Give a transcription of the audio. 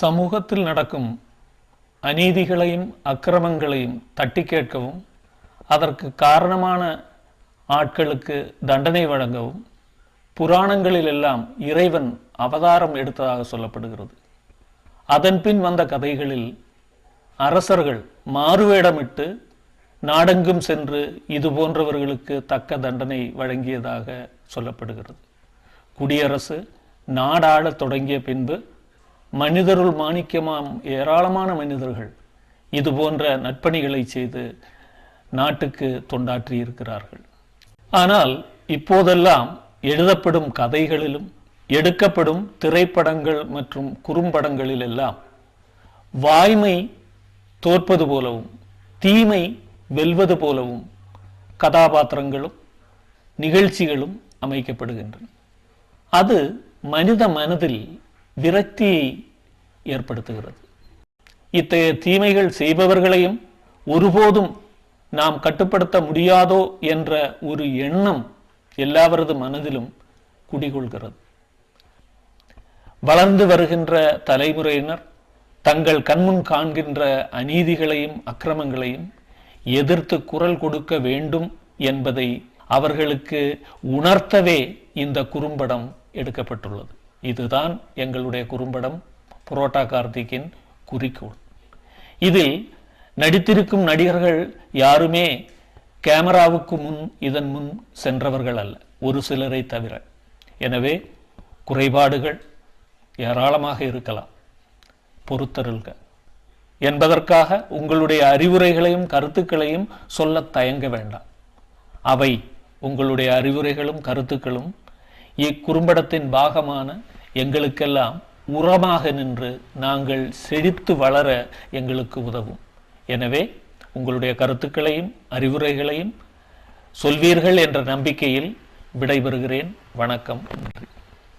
சமூகத்தில் நடக்கும் அநீதிகளையும் அக்கிரமங்களையும் தட்டி கேட்கவும் அதற்கு காரணமான ஆட்களுக்கு தண்டனை வழங்கவும் புராணங்களில் எல்லாம் இறைவன் அவதாரம் எடுத்ததாக சொல்லப்படுகிறது. அதன்பின் வந்த கதைகளில் அரசர்கள் மாறுவேடமிட்டு நாடெங்கும் சென்று இது போன்றவர்களுக்கு தக்க தண்டனை வழங்கியதாக சொல்லப்படுகிறது. குடியரசு நாடாளத் தொடங்கிய பின்பு மனிதருள் மாணிக்கமாம் ஏராளமான மனிதர்கள் இது போன்ற நற்பணிகளை செய்து நாட்டுக்கு தொண்டாற்றி இருக்கிறார்கள் ஆனால் இப்போதெல்லாம் எழுதப்படும் கதைகளிலும் எடுக்கப்படும் திரைப்படங்கள் மற்றும் குறும்படங்களில் எல்லாம் வாய்மை தோற்பது போலவும் தீமை வெல்வது போலவும் கதாபாத்திரங்களும் நிகழ்ச்சிகளும் அமைக்கப்படுகின்றன. அது மனித மனதில் விரக்தியை ஏற்படுத்துகிறது. இத்தகைய தீமைகள் செய்பவர்களையும் ஒருபோதும் நாம் கட்டுப்படுத்த முடியாதோ என்ற ஒரு எண்ணம் எல்லாவரது மனதிலும் குடிகொள்கிறது. வளர்ந்து வருகின்ற தலைமுறையினர் தங்கள் கண்முன் காண்கின்ற அநீதிகளையும் அக்கிரமங்களையும் எதிர்த்து குரல் கொடுக்க வேண்டும் என்பதை அவர்களுக்கு உணர்த்தவே இந்த குறும்படம் எடுக்கப்பட்டுள்ளது. இதுதான் எங்களுடைய குறும்படம் புரோட்டா கார்த்திக்கின் குறிக்கோள். இதில் நடித்திருக்கும் நடிகர்கள் யாருமே கேமராவுக்கு முன் இதன் முன் சென்றவர்கள் அல்ல. ஒரு சிலரை தவிர. எனவே குறைபாடுகள் ஏராளமாக இருக்கலாம். பொறுத்தருள்க. என்பதற்காக உங்களுடைய அறிவுரைகளையும் கருத்துக்களையும் சொல்ல தயங்க வேண்டாம். அவை உங்களுடைய அறிவுரைகளும் கருத்துக்களும் இக்குறும்படத்தின் பாகமான எங்களுக்கெல்லாம் உரமாக நின்று நாங்கள் செழித்து வளர எங்களுக்கு உதவும். எனவே உங்களுடைய கருத்துக்களையும் அறிவுரைகளையும் சொல்வீர்கள் என்ற நம்பிக்கையில் விடைபெறுகிறேன். வணக்கம். நன்றி